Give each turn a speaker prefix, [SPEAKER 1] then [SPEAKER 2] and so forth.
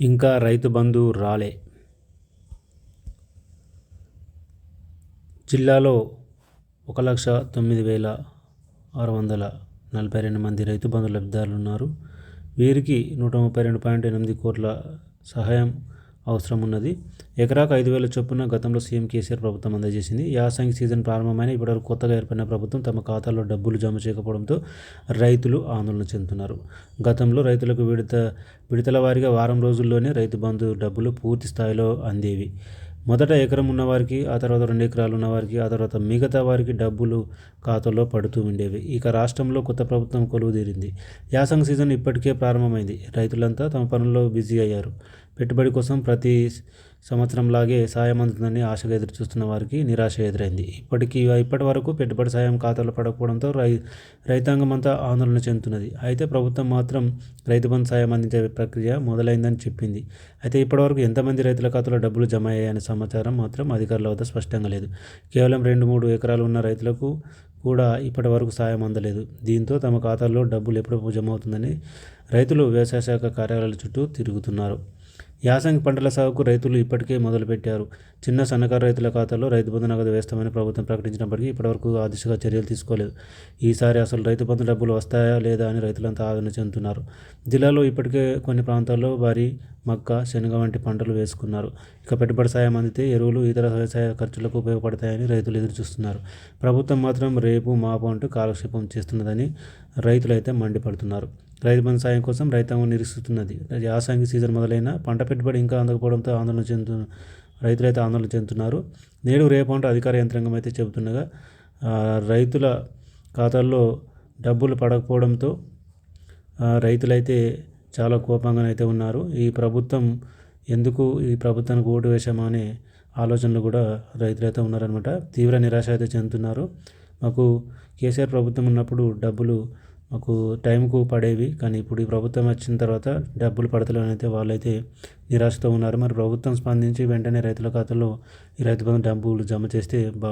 [SPEAKER 1] ఇంకా రైతు బంధు రాలే. జిల్లాలో ఒక లక్ష తొమ్మిది వేల ఆరు వందల నలభై రెండు మంది రైతు బంధు లబ్ధిదారులు ఉన్నారు. వీరికి నూట ముప్పై రెండు పాయింట్ ఎనిమిది కోట్ల సహాయం అవసరం ఉన్నది. ఎకరాకు ఐదు వేల చొప్పున గతంలో సీఎం కేసీఆర్ ప్రభుత్వం అందజేసింది. యాసంగి సీజన్ ప్రారంభమైన ఇప్పటివరకు కొత్తగా ఏర్పడిన ప్రభుత్వం తమ ఖాతాల్లో డబ్బులు జమ చేయకపోవడంతో రైతులు ఆందోళన చెందుతున్నారు. గతంలో రైతులకు విడత విడతల వారిగా వారం రోజుల్లోనే రైతు బంధు డబ్బులు పూర్తి స్థాయిలో అందేవి. మొదట ఎకరం ఉన్నవారికి ఆ తర్వాత రెండు ఎకరాలు ఉన్నవారికి ఆ తర్వాత మిగతా వారికి డబ్బులు ఖాతాలో పడుతూ ఉండేవి. ఇక రాష్ట్రంలో కొత్త ప్రభుత్వం కొలువు తీరింది యాసంగి సీజన్ ఇప్పటికే ప్రారంభమైంది. రైతులంతా తమ పనుల్లో బిజీ అయ్యారు. పెట్టుబడి కోసం ప్రతి సంవత్సరంలాగే సాయం అందుతుందని ఆశగా ఎదురు చూస్తున్న వారికి నిరాశ ఎదురైంది. ఇప్పటికీ ఇప్పటి వరకు పెట్టుబడి సాయం ఖాతాలో పడకపోవడంతో రై రైతాంగం అంతా ఆందోళన చెందుతున్నది. అయితే ప్రభుత్వం మాత్రం రైతు బంధు సాయం అందించే ప్రక్రియ మొదలైందని చెప్పింది. అయితే ఇప్పటివరకు ఎంతమంది రైతుల ఖాతాలో డబ్బులు జమ అయ్యాయనే సమాచారం మాత్రం అధికారుల వద్ద స్పష్టంగా లేదు. కేవలం రెండు మూడు ఎకరాలు ఉన్న రైతులకు కూడా ఇప్పటి వరకు సాయం అందలేదు. దీంతో తమ ఖాతాల్లో డబ్బులు ఎప్పుడు జమ అవుతుందని రైతులు వ్యవసాయ శాఖ కార్యాలయాల చుట్టూ తిరుగుతున్నారు. యాసంగి పంటల సాగుకు రైతులు ఇప్పటికే మొదలుపెట్టారు. చిన్న సన్నకారు రైతుల ఖాతాలో రైతు బంధు నగదు వేస్తామని ప్రభుత్వం ప్రకటించినప్పటికీ ఇప్పటివరకు ఆ దిశగా చర్యలు తీసుకోలేదు. ఈసారి అసలు రైతు బంధు డబ్బులు వస్తాయా లేదా అని రైతులంతా ఆవేదన చెందుతున్నారు. జిల్లాలో ఇప్పటికే కొన్ని ప్రాంతాల్లో వరి మక్క శనగ వంటి పంటలు వేసుకున్నారు. ఇక పెట్టుబడి సాయం అందితే ఎరువులు ఇతర వ్యవసాయ ఖర్చులకు ఉపయోగపడతాయని రైతులు ఎదురుచూస్తున్నారు. ప్రభుత్వం మాత్రం రేపు మాపు అంటూ కాలక్షేపం చేస్తున్నదని రైతులైతే మండిపడుతున్నారు. రైతు బంధు సాయం కోసం రైతాంగం నిరీక్షిస్తున్నది. యాసంగి సీజన్ మొదలైన పంట పెట్టుబడి ఇంకా అందకపోవడంతో ఆందోళన చెందు రైతులైతే ఆందోళన చెందుతున్నారు. నేడు రేపు అంటూ అధికార యంత్రాంగం అయితే చెబుతుండగా రైతుల ఖాతాల్లో డబ్బులు పడకపోవడంతో రైతులైతే చాలా కోపంగానైతే ఉన్నారు. ఈ ప్రభుత్వం ఎందుకు ఈ ప్రభుత్వానికి ఓటు వేశామనే అనే ఆలోచనలు కూడా రైతులైతే ఉన్నారనమాట తీవ్ర నిరాశ అయితే చెందుతున్నారు. మాకు కేసీఆర్ ప్రభుత్వం ఉన్నప్పుడు డబ్బులు మాకు టైంకు పడేవి. కానీ ఇప్పుడు ఈ ప్రభుత్వం వచ్చిన తర్వాత డబ్బులు పడతలేనైతే వాళ్ళైతే నిరాశతో ఉన్నారు. మరి ప్రభుత్వం స్పందించి వెంటనే రైతుల ఖాతాలో ఈ రైతు బంధు డబ్బులు జమ చేస్తే బాగు